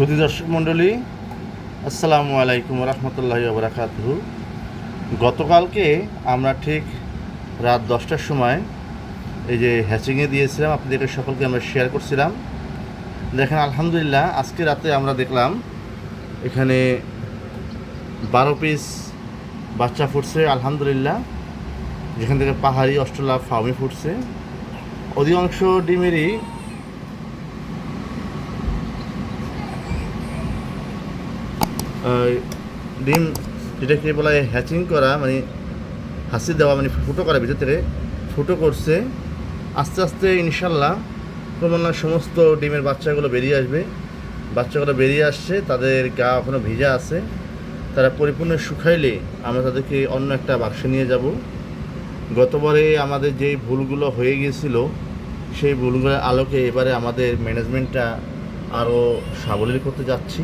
সুধী দর্শক মণ্ডলী, আসসালামু আলাইকুম রহমতুল্লাহ বারাকাতুহু। গতকালকে আমরা ঠিক রাত দশটার সময় এই যে হ্যাচিংয়ে দিয়েছিলাম, আপনাদেরকে সকলকে আমরা শেয়ার করছিলাম। দেখেন, আলহামদুলিল্লাহ, আজকে রাতে আমরা দেখলাম এখানে বারো পিস বাচ্চা ফুটছে, আলহামদুলিল্লাহ। যেখান থেকে পাহাড়ি অস্ট্রেলিয়া ফাউমি ফুটছে। অধিকাংশ ডিমেরই ডিম যেটাকে বলা হয় হ্যাচিং করা মানে হাসি দেওয়া মানে ফুটো করা ভিতর থেকে ফুটো করছে। আস্তে আস্তে ইনশাল্লাহ ক্রমান্বয়ে সমস্ত ডিমের বাচ্চাগুলো বেরিয়ে আসবে। বাচ্চাগুলো বেরিয়ে আসছে, তাদের গা এখনও ভিজা আছে। তারা পরিপূর্ণ শুকাইলে আমরা তাদেরকে অন্য একটা বাক্সে নিয়ে যাব। গতবারে আমাদের যেই ভুলগুলো হয়ে গিয়েছিল, সেই ভুলগুলোর আলোকে এবারে আমাদের ম্যানেজমেন্টটা আরও সাবলীল করতে যাচ্ছি।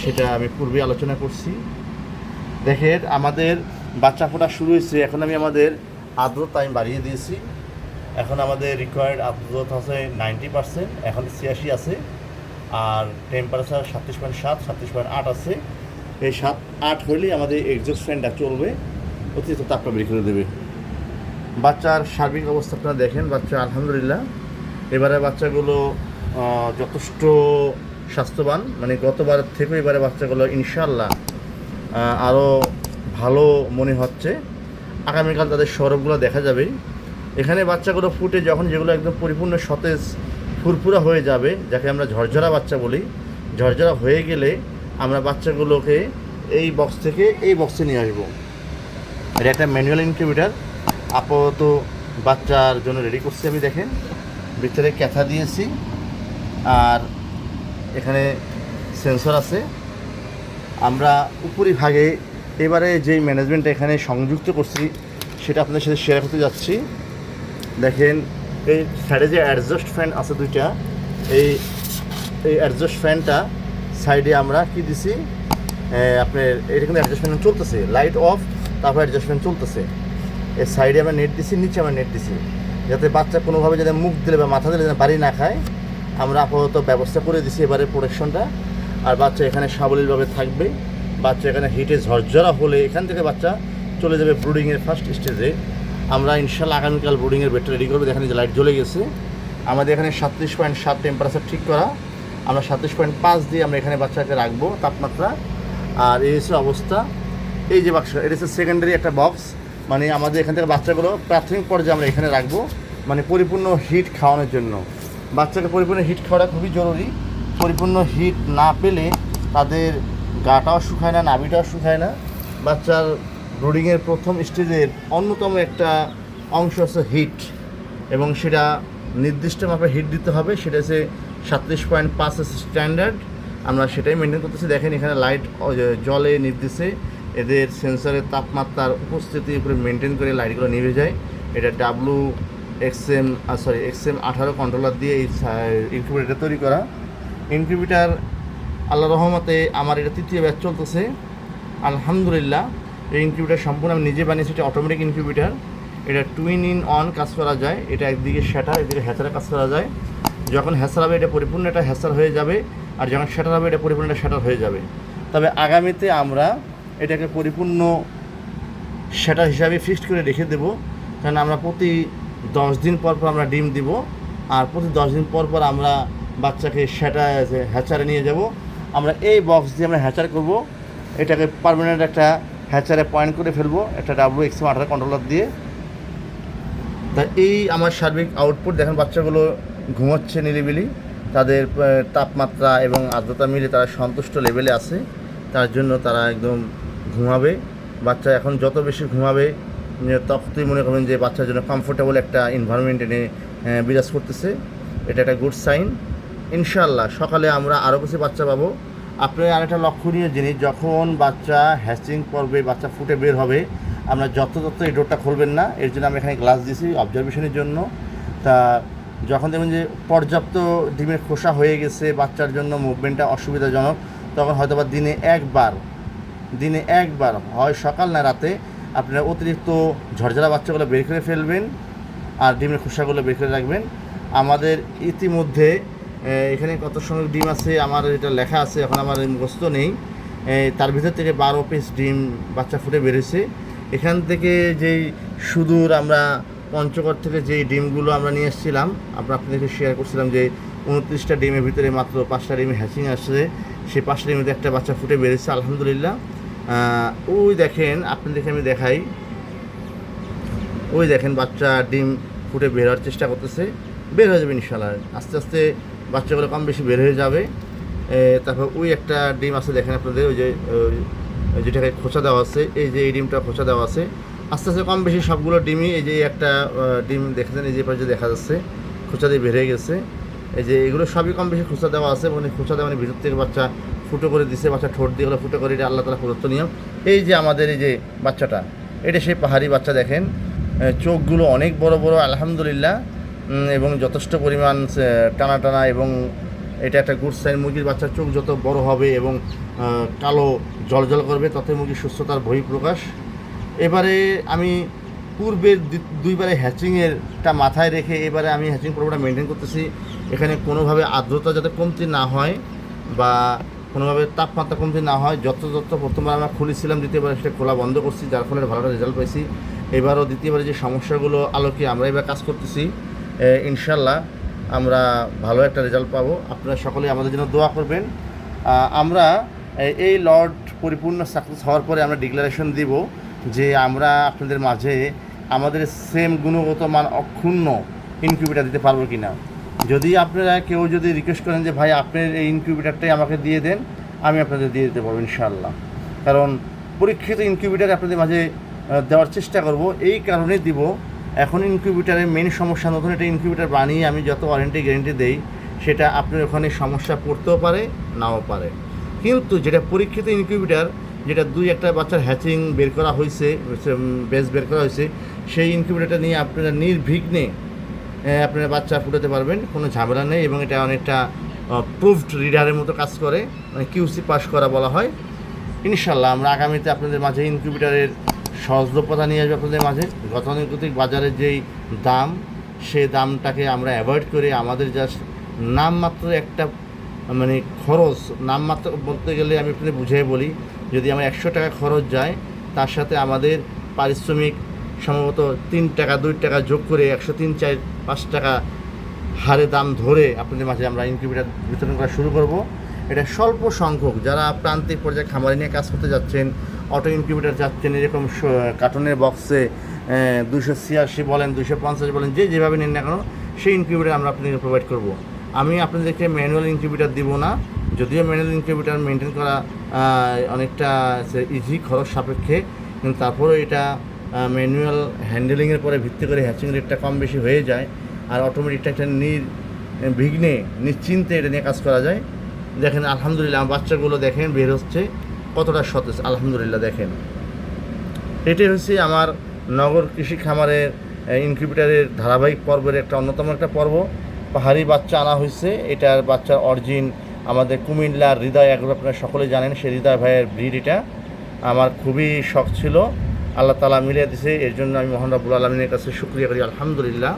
সেটা আমি পূর্বে আলোচনা করছি। দেখেন, আমাদের বাচ্চা ফোটা শুরু হয়েছে, এখন আমি আমাদের আর্দ্রতা আমি বাড়িয়ে দিয়েছি। এখন আমাদের রিকোয়ার্ড আর্দ্রতা আছে নাইনটি পার্সেন্ট এখন ছিয়াশি আছে, আর টেম্পারেচার সাতত্রিশ পয়েন্ট সাত, সাতত্রিশ পয়েন্ট আট আছে। এই সাত আট হলেই আমাদের এক্সস্ট ফ্যানটা চলবে, অতিরিক্ত তাপটা বের করে দেবে। বাচ্চার সার্বিক অবস্থা আপনারা দেখেন, বাচ্চা আলহামদুলিল্লাহ। এবারে বাচ্চাগুলো যথেষ্ট স্বাস্থ্যবান। মানে গতবার থেকে এবারে বাচ্চাগুলো ইনশাল্লাহ আরও ভালো মনে হচ্ছে। আগামীকাল তাদের সরবগুলো দেখা যাবে। এখানে বাচ্চাগুলো ফুটে যখন যেগুলো একদম পরিপূর্ণ সতেজ, ফুরফুরা হয়ে যাবে, যাকে আমরা ঝরঝরা বাচ্চা বলি, ঝরঝরা হয়ে গেলে আমরা বাচ্চাগুলোকে এই বক্স থেকে এই বক্সে নিয়ে আসব। এটা একটা ম্যানুয়াল ইনকিউবেটার আপাতত বাচ্চার জন্য রেডি করছি আমি দেখেন। ভিতরে ক্যাথা দিয়েছি। আর এখানে সেন্সর আছে। আমরা উপরিভাগে এবারে যেই ম্যানেজমেন্টটা এখানে সংযুক্ত করছি, সেটা আপনাদের সাথে শেয়ার করতে যাচ্ছি। দেখেন, এই সাইডে যে অ্যাডজাস্ট ফ্যান আছে দুইটা, এই এই অ্যাডজাস্ট ফ্যানটা সাইডে আমরা কি দিছি? আপনার এটা কিন্তু অ্যাডজাস্টমেন্ট চলতেছে লাইট অফ তারপর অ্যাডজাস্টমেন্ট চলতেছে। এই সাইডে আমরা নেট দিছি, নিচে আমরা নেট দিছি। যাতে বাচ্চা কোনোভাবে যাতে মুখ দিলে বা মাথা দিলে যেন বাড়ি না খায় আমরা আপাতত ব্যবস্থা করে দিছি এবারে প্রোটেকশনটা আর বাচ্চা এখানে সাবলীলভাবে থাকবে। বাচ্চা এখানে হিটে ঝরঝরা হলে এখান থেকে বাচ্চা চলে যাবে ব্রুডিংয়ের ফার্স্ট স্টেজে আমরা ইনশাল্লাহ আগামীকাল ব্রুডিংয়ের বেডটা রেডি করব। দেখেন যে লাইট জ্বলে গেছে। আমাদের এখানে সাতত্রিশ পয়েন্ট সাত টেম্পারেচার ঠিক করা। আমরা সাতত্রিশ পয়েন্ট পাঁচ দিয়ে আমরা এখানে বাচ্চাকে রাখব তাপমাত্রা। আর এই হচ্ছে অবস্থা। এই যে বাক্স, এটা হচ্ছে সেকেন্ডারি একটা বক্স মানে আমাদের এখান থেকে বাচ্চাগুলো প্রাথমিক পর্যায়ে আমরা এখানে রাখব। মানে পরিপূর্ণ হিট খাওয়ানোর জন্য। বাচ্চাকে পরিপূর্ণ হিট খাওয়াটা খুবই জরুরি। পরিপূর্ণ হিট না পেলে তাদের গাটাও শুকায় না, নাভিটাও শুকায় না। বাচ্চার ব্রুডিংয়ের প্রথম স্টেজের অন্যতম একটা অংশ হচ্ছে হিট এবং সেটা নির্দিষ্ট মাপে হিট দিতে হবে। সেটা হচ্ছে সাতত্রিশ পয়েন্ট পাঁচ স্ট্যান্ডার্ড। আমরা সেটাই মেনটেন করতেছি। দেখেন এখানে লাইট জলে নির্দেশে এদের সেন্সরের তাপমাত্রার উপস্থিতি উপরে মেনটেন করে লাইটগুলো নিভে যায়। এটা ডাব্লু এক্সএম সরি এক্সএম আঠারো কন্ট্রোলার দিয়ে এই ইনকিউবেটার তৈরি করা। ইনকিউবেটার আল্লাহ রহমতে আমার এটা তৃতীয় ব্যাচ চলতেছে। আলহামদুলিল্লাহ, এই ইনকিউবেটার সম্পূর্ণ আমি নিজে বানিয়েছি, এটা অটোমেটিক ইনকিউবেটার এটা টুইন ইন অন কাজ করা যায়, এটা একদিকে শ্যাটার একদিকে হ্যাচারে কাজ করা যায়। যখন হ্যাসার হবে, এটা পরিপূর্ণ এটা হ্যাসার হয়ে যাবে, আর যখন শ্যাটার হবে, এটা পরিপূর্ণ এটা শ্যাটার হয়ে যাবে। তবে আগামীতে আমরা এটাকে পরিপূর্ণ শ্যাটার হিসাবে ফিক্সড করে রেখে দেবো। কারণ আমরা প্রতি দশ দিন পর পর আমরা ডিম দিব। আর প্রতি দশ দিন পর পর আমরা বাচ্চাকে সেটা হ্যাচারে নিয়ে যাব। আমরা এই বক্স দিয়ে আমরা হ্যাচার করব। এটাকে পারমানেন্ট একটা হ্যাচারে পয়েন্ট করে ফেলব। একটা ডাব্লু এক্স আঠারো কন্ট্রোলার দিয়ে। তা এই আমার সার্বিক আউটপুট দেখেন বাচ্চাগুলো ঘুমাচ্ছে নিরিবিলি। তাদের তাপমাত্রা এবং আর্দ্রতা মিলে তারা সন্তুষ্ট লেভেলে আছে। তার জন্য তারা একদম ঘুমাবে। বাচ্চা এখন যত বেশি ঘুমাবে ততই মনে করবেন যে বাচ্চার জন্য কমফোর্টেবল একটা এনভায়রনমেন্ট এনে বিরাজ করতেছে। এটা একটা গুড সাইন ইনশাল্লাহ সকালে আমরা আরও কিছু বাচ্চা পাবো। আপনি আরেকটা লক্ষণীয় জিনিস, যখন বাচ্চা হ্যাচিং করবে, বাচ্চা ফুটে বের হবে, আমরা যত তত এই ডোরটা খুলবেন না। এর জন্য আমরা এখানে গ্লাস দিয়েছি অবজারভেশনের জন্য। তা যখন দেখবেন যে পর্যাপ্ত ডিমের খোসা হয়ে গেছে, বাচ্চার জন্য মুভমেন্টটা অসুবিধাজনক, তখন হয়তো বা দিনে একবার দিনে একবার, হয় সকাল না রাতে আপনারা অতিরিক্ত ঝরঝরা বাচ্চাগুলো বের করে ফেলবেন আর ডিমের খোসাগুলো বের করে রাখবেন। আমাদের ইতিমধ্যে এখানে কত সংখ্যক ডিম আছে, আমার এটা লেখা আছে, এখন আমার মুখস্থ নেই। তার ভিতর থেকে বারো পিস ডিম বাচ্চা ফুটে বেরিয়েছে। এখান থেকে যেই সুদূর আমরা পঞ্চগড় থেকে যেই ডিমগুলো আমরা নিয়ে এসেছিলাম, আমরা আপনাদেরকে শেয়ার করছিলাম যে উনত্রিশটা ডিমের ভিতরে মাত্র পাঁচটা ডিম হ্যাচিং আসছে সেই পাঁচটা ডিমের একটা বাচ্চা ফুটে বেরিয়েছে, আলহামদুলিল্লাহ। ওই দেখেন, আপনাদেরকে আমি দেখাই। ওই দেখেন, বাচ্চা ডিম ফুটে বের হওয়ার চেষ্টা করতেছে। বের হয়ে যাবে ইনশাল্লাহ আস্তে আস্তে বাচ্চাগুলো কম বেশি বের হয়ে যাবে। তারপর ওই একটা ডিম আছে, দেখেন আপনাদের, ওই যে যেটাকে খোঁচা দেওয়া আছে। এই যে এই ডিমটা খোঁচা দেওয়া আছে। আস্তে আস্তে কম বেশি সবগুলো ডিমই এই যে একটা ডিম দেখেছেন, এই যে পাশে দেখা যাচ্ছে, খোঁচা দিয়ে বের হয়ে গেছে। এই যে এগুলো সবই কম বেশি খোঁচা দেওয়া আছে মানে খোঁচা দেওয়া মানে ভিতর থেকে বাচ্চা ফুটো করে দিছে, বাচ্চা ঠোঁট দিয়ে হলো ফুটো করে, এটা আল্লাহ তালা প্রদত্ত নিয়ম। এই যে আমাদের এই যে বাচ্চাটা, এটা সেই পাহাড়ি বাচ্চা দেখেন চোখগুলো অনেক বড় বড়, আলহামদুলিল্লাহ এবং যথেষ্ট পরিমাণ টানা টানা এবং এটা একটা গুড সাইন, মুরগির বাচ্চার চোখ যত বড় হবে এবং কালো জলজল করবে, তত মুরগির সুস্থতার বহিঃপ্রকাশ এবারে আমি পূর্বের দুইবারে হ্যাচিংয়েরটা মাথায় রেখে এবারে আমি হ্যাচিং পর্বটা মেনটেন করতেছি। এখানে কোনোভাবে আর্দ্রতা যাতে কমতি না হয় বা কোনোভাবে তাপমাত্রা কমতি না হয় যত যত প্রথমবার আমরা খুলেছিলাম, দ্বিতীয়বার সেটা খোলা বন্ধ করছি, যার ফলে ভালো রেজাল্ট পাইছি। এবারও দ্বিতীয়বারে যে সমস্যাগুলো আলোকে আমরা এবার কাজ করতেছি ইনশাল্লাহ আমরা ভালো একটা রেজাল্ট পাবো। আপনারা সকলে আমাদের জন্য দোয়া করবেন। আমরা এই লট পরিপূর্ণ সাকসেস হওয়ার পরে আমরা ডিক্লারেশন দিব যে আমরা আপনাদের মাঝে আমাদের সেম গুণগত মান অক্ষুণ্ণ ইনকিউবেটার দিতে পারব কি না যদি আপনারা কেউ যদি রিকোয়েস্ট করেন যে, ভাই, আপনার এই ইনকিউবেটারটাই আমাকে দিয়ে দেন, আমি আপনাদের দিয়ে দিতে পারব ইনশাআল্লাহ। কারণ পরীক্ষিত ইনকিউবেটার আপনাদের মাঝে দেওয়ার চেষ্টা করব। এই কারণে দিব, এখন ইনকিউবেটারের মেন সমস্যা নতুন একটা ইনকিউবেটার বানিয়ে আমি যত ওয়ারেন্টি গ্যারেন্টি দেই, সেটা আপনার ওখানে সমস্যা পড়তেও পারে, নাও পারে। কিন্তু যেটা পরীক্ষিত ইনকিউবেটার যেটা দুই একটা বাচ্চার হ্যাচিং বের করা হয়েছে বেস বের করা হয়েছে সেই ইনকিউবেটারটা নিয়ে আপনারা নির্বিঘ্নে আপনারা বাচ্চা ফুটাতে পারবেন, কোনো ঝামেলা নেই এবং এটা অনেকটা প্রুভড রিডারের মতো কাজ করে মানে কিউসি পাস করা বলা হয়। ইনশাল্লাহ আমরা আগামীতে আপনাদের মাঝে ইনকিউবেটারের সহজলভ্যতা নিয়ে আসব আপনাদের মাঝে। গতানুগতিক বাজারের যেই দাম, সে দামটাকে আমরা অ্যাভয়েড করে আমাদের জাস্ট নামমাত্র একটা মানে খরচ, নামমাত্র বলতে গেলে আমি আপনাদের বুঝিয়ে বলি, যদি আমার একশো টাকা খরচ যায়, তার সাথে আমাদের পারিশ্রমিক সম্ভবত তিন টাকা, দুই টাকা যোগ করে একশো তিন, চার পাঁচ টাকা হারে দাম ধরে আপনাদের মাঝে আমরা ইনকিউবেটার বিতরণ করা শুরু করব। এটা স্বল্প সংখ্যক যারা প্রান্তিক পর্যায়ে খামারি নিয়ে কাজ করতে যাচ্ছেন অটো ইনকিউবেটার যাচ্ছেন, এরকম কার্টনের বক্সে দুশো ছিয়াশি বলেন দুশো পঞ্চাশ বলেন, যে যেভাবে নিন না কেন, সেই ইনকিউবেটার আমরা আপনাদের প্রোভাইড করব। আমি আপনাদেরকে ম্যানুয়াল ইনকিউবেটার দিব না, যদিও ম্যানুয়াল ইনকিউবেটার মেনটেন করা অনেকটা ইজি খরচ সাপেক্ষে, কিন্তু তারপরেও এটা ম্যানুয়াল হ্যান্ডেলিংয়ের পরে ভিত্তি করে হ্যাচিং রেটটা কম বেশি হয়ে যায় আর অটোমেটিকটা একটা নির বিঘ্নে নিশ্চিন্তে এটা নিয়ে কাজ করা যায়। দেখেন, আলহামদুলিল্লাহ আমার বাচ্চাগুলো দেখেন বের হচ্ছে কতটা সতেজ, আলহামদুলিল্লাহ দেখেন। এটাই হচ্ছে আমার নগর কৃষি খামারের ইনকিউবেটারের ধারাবাহিক পর্বের একটা অন্যতম একটা পর্ব। পাহাড়ি বাচ্চা আনা হয়েছে, এটার বাচ্চার অরিজিন আমাদের কুমিল্লার হৃদয় এগুলো আপনারা সকলে জানেন সে হৃদয় ভাইয়ের ব্রিড এটা। আমার খুবই শখ ছিল। আল্লাহ তালা মিলিয়ে দিছে, এর জন্য আমি মোহান রাবুল আলমিনের কাছে শুক্রিয়া করি, আলহামদুলিল্লাহ।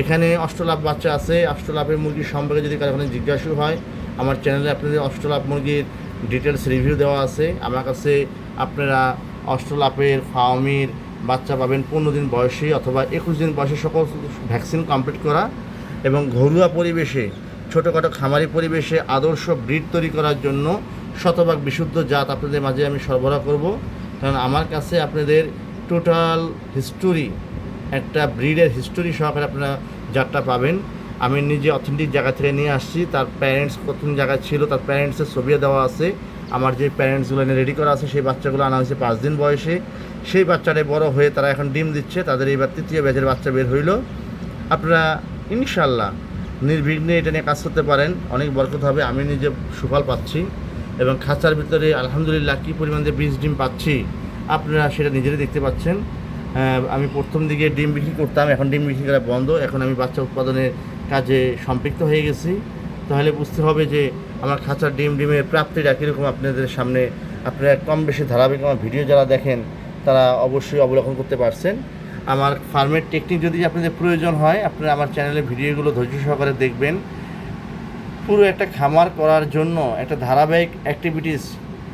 এখানে অষ্টলাভ বাচ্চা আছে, অষ্টলাভের মুরগির সম্পর্কে যদি কারও জিজ্ঞাসা হয়, আমার চ্যানেলে আপনাদের অষ্টলাভ মুরগির ডিটেলস রিভিউ দেওয়া আছে। আমার কাছে আপনারা অষ্টলাভের ফার্মির বাচ্চা পাবেন পনেরো দিন বয়সে অথবা একুশ দিন বয়সে সকল ভ্যাকসিন কমপ্লিট করা এবং ঘরোয়া পরিবেশে, ছোটোখাটো খামারি পরিবেশে আদর্শ ব্রিড তৈরি করার জন্য শতভাগ বিশুদ্ধ জাত আপনাদের মাঝে আমি সরবরাহ করব। কারণ আমার কাছে আপনাদের টোটাল হিস্টোরি একটা ব্রিডের হিস্টোরি সহকারে আপনারা জাতটা পাবেন। আমি নিজে অথেন্টিক জায়গা থেকে নিয়ে আসছি, তার প্যারেন্টস কোন জায়গায় ছিল, তার প্যারেন্টসের ছবিও দেওয়া আছে। আমার যে প্যারেন্টসগুলো এনে রেডি করা আছে, সেই বাচ্চাগুলো আনা হয়েছে পাঁচ দিন বয়সে। সেই বাচ্চাটাই বড় হয়ে তারা এখন ডিম দিচ্ছে, তাদের এইবার তৃতীয় ব্যাচের বাচ্চা বের হইল। আপনারা ইনশাল্লাহ নির্বিঘ্নে এটা নিয়ে কাজ করতে পারেন, অনেক বরকত হবে, আমি নিজে সুফল পাচ্ছি। এবং খাঁচার ভিতরে আলহামদুলিল্লাহ কী পরিমাণ যে বীজ ডিম পাচ্ছি, আপনারা সেটা নিজেরাই দেখতে পাচ্ছেন। আমি প্রথম দিকে ডিম বিক্রি করতাম, এখন ডিম বিক্রি করা বন্ধ। এখন আমি বাচ্চা উৎপাদনের কাজে সম্পৃক্ত হয়ে গেছি। তাহলে বুঝতে হবে যে আমার খাঁচার ডিম, ডিমের প্রাপ্তিটা কীরকম আপনাদের সামনে, আপনারা কম বেশি ধারাবাহিক আমার ভিডিও যারা দেখেন, তারা অবশ্যই অবলোকন করতে পারছেন। আমার ফার্মের টেকনিক যদি আপনাদের প্রয়োজন হয়, আপনারা আমার চ্যানেলের ভিডিওগুলো ধৈর্য সহকারে দেখবেন। পুরো একটা খামার করার জন্য একটা ধারাবাহিক অ্যাক্টিভিটিস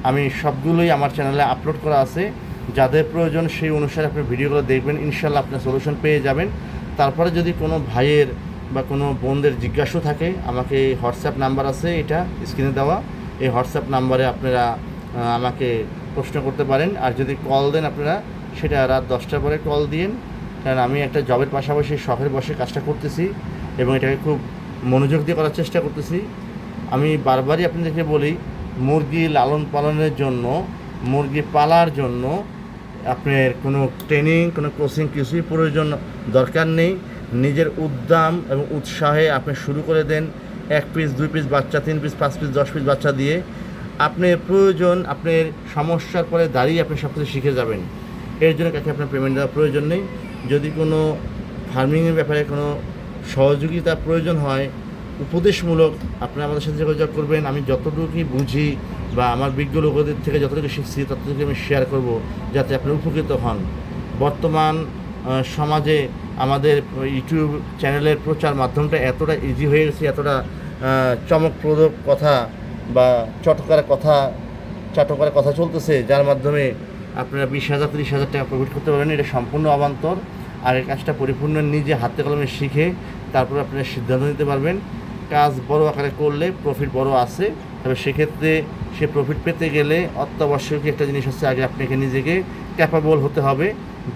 আমি সবগুলোই আমার চ্যানেলে আপলোড করা আছে। যাদের প্রয়োজন সেই অনুসারে আপনি ভিডিওগুলো দেখবেন, ইনশাল্লাহ আপনার সলিউশন পেয়ে যাবেন। তারপরে যদি কোনো ভাইয়ের বা কোনো বোনদের জিজ্ঞাসা থাকে, আমাকে হোয়াটসঅ্যাপ নাম্বার আছে, এটা স্ক্রিনে দেওয়া। এই হোয়াটসঅ্যাপ নাম্বারে আপনারা আমাকে প্রশ্ন করতে পারেন। আর যদি কল দেন আপনারা, সেটা রাত দশটার পরে কল দিন কারণ আমি একটা জবের পাশাপাশি শখের বসে কাজটা করতেছি এবং এটাকে খুব মনোযোগ দিয়ে করার চেষ্টা করতেছি। আমি বারবারই আপনাদেরকে বলি, মুরগি লালন পালনের জন্য, মুরগি পালার জন্য আপনার কোনো ট্রেনিং কোনো কোচিং কিছুই প্রয়োজন দরকার নেই। নিজের উদ্যম এবং উৎসাহে আপনি শুরু করে দেন এক পিস দুই পিস বাচ্চা, তিন পিস পাঁচ পিস দশ পিস বাচ্চা দিয়ে। আপনি প্রয়োজন, আপনার সমস্যার পরে দাঁড়িয়ে আপনি সব কিছু শিখে যাবেন। এর জন্য কাছে আপনার পেমেন্ট দেওয়ার প্রয়োজন নেই। যদি কোনো ফার্মিংয়ের ব্যাপারে কোনো সহযোগিতা প্রয়োজন হয়, উপদেশমূলক আপনি আমাদের সাথে যোগাযোগ করবেন। আমি যতটুকুই বুঝি বা আমার বিজ্ঞ লোকদের থেকে যতটুকু শিখছি ততটুকু আমি শেয়ার করব যাতে আপনি উপকৃত হন। বর্তমান সমাজে আমাদের ইউটিউব চ্যানেলের প্রচার মাধ্যমটা এতটা ইজি হয়ে গেছে, এতটা চমকপ্রদ কথা বা চটকার কথা, চাটকার কথা চলতেছে, যার মাধ্যমে আপনারা বিশ হাজার, তিরিশ হাজার টাকা প্রফিট করতে পারবেন। এটা সম্পূর্ণ অবান্তর। আর এই কাজটা পরিপূর্ণ নিজে হাতে কলমে শিখে তারপর আপনারা সিদ্ধান্ত নিতে পারবেন। কাজ বড় আকারে করলে প্রফিট বড় আছে, তবে সেক্ষেত্রে সে প্রফিট পেতে গেলে অত্যাবশ্যকীয় একটা জিনিস হচ্ছে আগে আপনাকে নিজেকে ক্যাপাবল হতে হবে,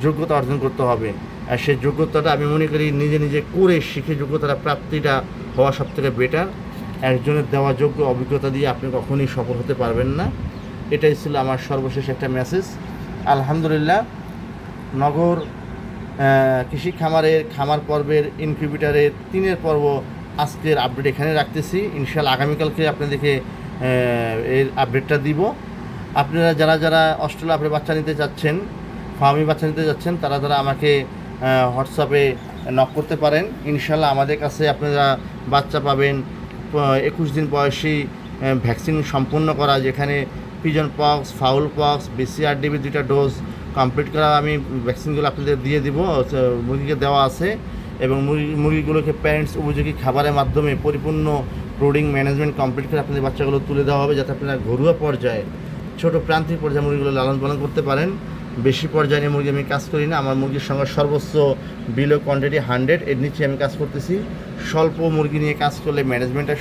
যোগ্যতা অর্জন করতে হবে। আর সেই যোগ্যতাটা আমি মনে করি নিজে নিজে করে শিখে যোগ্যতাটা প্রাপ্তিটা হওয়া সব থেকে বেটার একজনের দেওয়া যোগ্য অভিজ্ঞতা দিয়ে আপনি কখনোই সফল হতে পারবেন না। এটাই ছিল আমার সর্বশেষ একটা মেসেজ আলহামদুলিল্লাহ, নগর কৃষি খামারের, খামার পর্বের ইনকিউবেটারের তিনের পর্ব আজকের আপডেট এখানে রাখতেছি। ইনশাল্লাহ আগামীকালকে আপনাদেরকে এর আপডেটটা দিব। আপনারা যারা যারা অস্ট্রেলিয়া আপনার বাচ্চা নিতে চাচ্ছেন ফার্মি বাচ্চা নিতে যাচ্ছেন, তারা তারা আমাকে হোয়াটসঅ্যাপে নক করতে পারেন। ইনশাল্লাহ আমাদের কাছে আপনারা বাচ্চা পাবেন একুশ দিন বয়সী ভ্যাকসিন সম্পূর্ণ করা, যেখানে pigeon pox fowl pox BCRDB দুইটা ডোজ কমপ্লিট করা আমি ভ্যাকসিনগুলো আপনাদের দিয়ে দিব মুরগিকে দেওয়া আছে এবং মুরগি, মুরগিগুলোকে প্যারেন্টস উপযোগী খাবারের মাধ্যমে পরিপূর্ণ ব্রোডিং ম্যানেজমেন্ট কমপ্লিট করে আপনাদের বাচ্চাগুলো তুলে দেওয়া হবে যাতে আপনারা ঘরোয়া পর্যায়ে ছোট প্রান্তিক পর্যায়ে মুরগিগুলো লালন পালন করতে পারেন। বেশি পর্যায়ে নিয়ে মুরগি আমি কাজ করি না, আমার মুরগির সঙ্গে সর্বোচ্চ বিলো কোয়ান্টিটি হান্ড্রেড এর নিচে আমি কাজ করতেছি। স্বল্প মুরগি নিয়ে কাজ করলে ম্যানেজমেন্টটা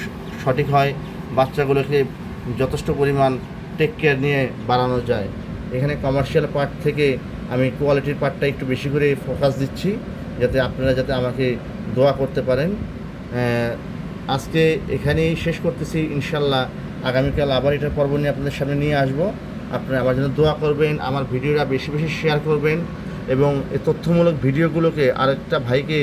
সঠিক হয়, বাচ্চাগুলোকে যথেষ্ট পরিমাণ টেক কেয়ার নিয়ে বাড়ানো যায়। এখানে কমার্শিয়াল পার্ট থেকে আমি কোয়ালিটির পার্টটা একটু বেশি করে ফোকাস দিচ্ছি, যাতে আপনারা যাতে আমাকে দোয়া করতে পারেন। আজকে এখানেই শেষ করতেছি ইনশাল্লাহ আগামীকাল আবার এটা পর্ব নিয়ে আপনাদের সামনে নিয়ে আসব। আপনারা আমার জন্য দোয়া করবেন, আমার ভিডিওটা বেশি বেশি শেয়ার করবেন এবং এই তথ্যমূলক ভিডিওগুলোকে আরেকটা ভাইকে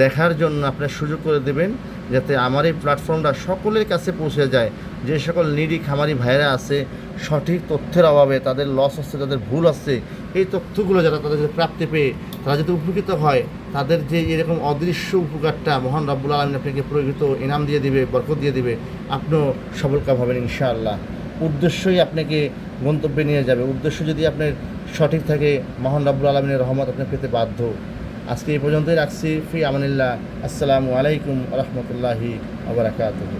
দেখার জন্য আপনার সুযোগ করে দেবেন, যাতে আমার এই প্ল্যাটফর্মটা সকলের কাছে পৌঁছে যায়। যে সকল নিডি খামারি ভাইরা আছে, সঠিক তথ্যের অভাবে তাদের লস হচ্ছে, তাদের ভুল আসছে এই তথ্যগুলো যারা তাদের প্রাপ্তি পেয়ে তারা যাতে উপকৃত হয়, তাদের যে এরকম অদৃশ্য উপকারটা মহান রব্বুল আলমিন আপনাকে প্রকৃত ইনাম দিয়ে দিবে, বরকত দিয়ে দিবে, আপনিও সবলকাম হবেন ইনশাআল্লাহ। উদ্দেশ্যই আপনাকে গন্তব্যে নিয়ে যাবে, উদ্দেশ্য যদি আপনার সঠিক থাকে, মহান রব্বুল আলমিনের রহমত আপনি পেতে বাধ্য। আজকে এই পর্যন্তই রাখছি, ফি আমানিল্লাহ, আসসালামু আলাইকুম রহমতুল্লাহি আবরাকাতুহ